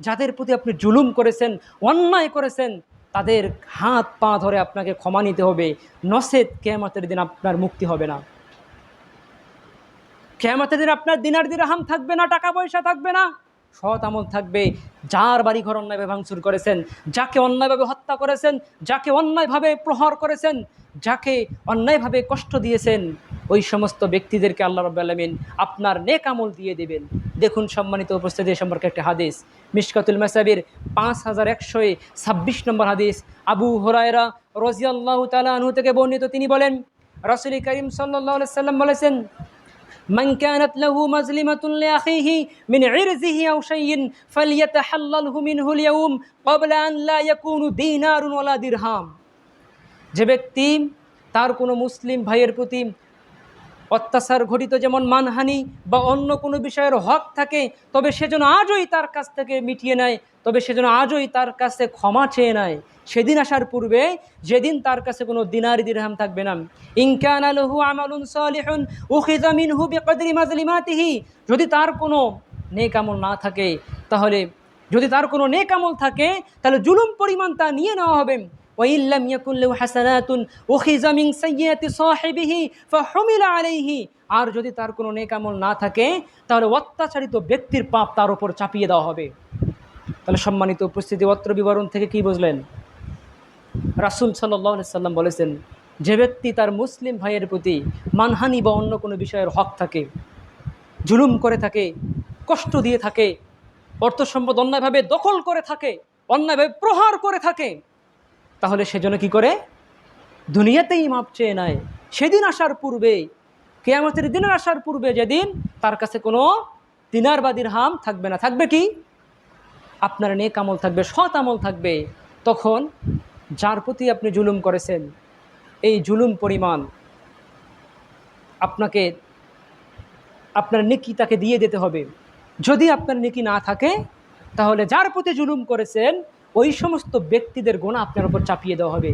যাদের প্রতি আপনি জুলুম করেছেন, অন্যায় করেছেন, তাদের হাত পা ধরে আপনাকে ক্ষমা নিতে হবে। নসেদ কেয়ামতের দিন আপনার মুক্তি হবে না। কেয়ামতের দিন আপনার দিনার দিরাহাম থাকবে না, টাকা পয়সা থাকবে না। সৎ আমল থাকবে। যার বাড়িঘর অন্যায়ভাবে ভাঙচুর করেছেন, যাকে অন্যায়ভাবে হত্যা করেছেন, যাকে অন্যায়ভাবে প্রহার করেছেন, যাকে অন্যায়ভাবে কষ্ট দিয়েছেন সমস্ত ব্যক্তিদেরকে আল্লাহ রব আলমিন আপনার নেক আমল দিয়ে দেবেন দেখুন সম্মানিত উপস্থিতি এ সম্পর্কে একটা হাদিস মিশকাতুল মাসাবির পাঁচ হাজার একশো ছাব্বিশ নম্বর হাদিস আবু হরায়রা রজিয়াল্লাহ তালা আনহু থেকে বর্ণিত তিনি বলেন রসুল করিম সাল্লাহ সাল্লাম বলেছেন من كانت له مظلمة لأخيه من عرزه أو شيء فليتحلله منه اليوم قبل أن لا يكون دينار ولا درهم যে ব্যক্তি তার কোনো মুসলিম ভাইয়ের প্রতি অত্যাচার ঘটিত যেমন মানহানি বা অন্য কোনো বিষয়ের হক থাকে, তবে সেজন্য আজই তার কাছ থেকে মিটিয়ে নেয়, তবে সেজন্য আজই তার কাছে ক্ষমা চেয়ে নেয়। সেদিন আসার পূর্বে যেদিন তার কাছে কোনো দিনারি দিরহাম থাকবে না। ইনকান আলহু আমালুন সালিহুন উখিযা মিনহু বিকদরি মাজলিমাতিহি। যদি তার কোনো নেক আমল না থাকে, তাহলে যদি তার কোনো নেক আমল থাকে, তাহলে জুলুম পরিমাণ তা নিয়ে নেওয়া হবে। ওয়াইল্লাম ইয়াকুল্লু হাসানাতুন ওখিজামিং সৈয়াতি সাহেবিহি ফাহমিলা আলাইহি আর যদি তার কোনো নেকামল না থাকে, তাহলে অত্যাচারিত ব্যক্তির পাপ তার উপর চাপিয়ে দেওয়া হবে। তাহলে সম্মানিত উপস্থিতি, অত্র বিবরণ থেকে কি বুঝলেন? রাসুল সাল্লি সাল্লাম বলেছেন, যে ব্যক্তি তার মুসলিম ভাইয়ের প্রতি মানহানি বা অন্য কোনো বিষয়ের হক থাকে, জুলুম করে থাকে, কষ্ট দিয়ে থাকে অর্থ সম্পদ অন্যায়ভাবে দখল করে থাকে, অন্যায়ভাবে প্রহার করে থাকে তাহলে সেজন্য কি করে? দুনিয়াতেই মাপ চেয়ে নেয়। সেদিন আসার পূর্বে, কেয়ামতের দিনের আসার পূর্বে যেদিন তার কাছে কোনো দিনার বা দিরহাম থাকবে না। থাকবে কি? আপনার নেক আমল থাকবে, সৎ আমল থাকবে। তখন যার প্রতি আপনি জুলুম করেছেন, এই জুলুম পরিমাণ আপনাকে, আপনার নেকি তাকে দিয়ে দিতে হবে। যদি আপনার নেকি না থাকে, তাহলে যার প্রতি জুলুম করেছেন ওই সমস্ত ব্যক্তিদের গোনা আপনার উপর চাপিয়ে দেওয়া হবে।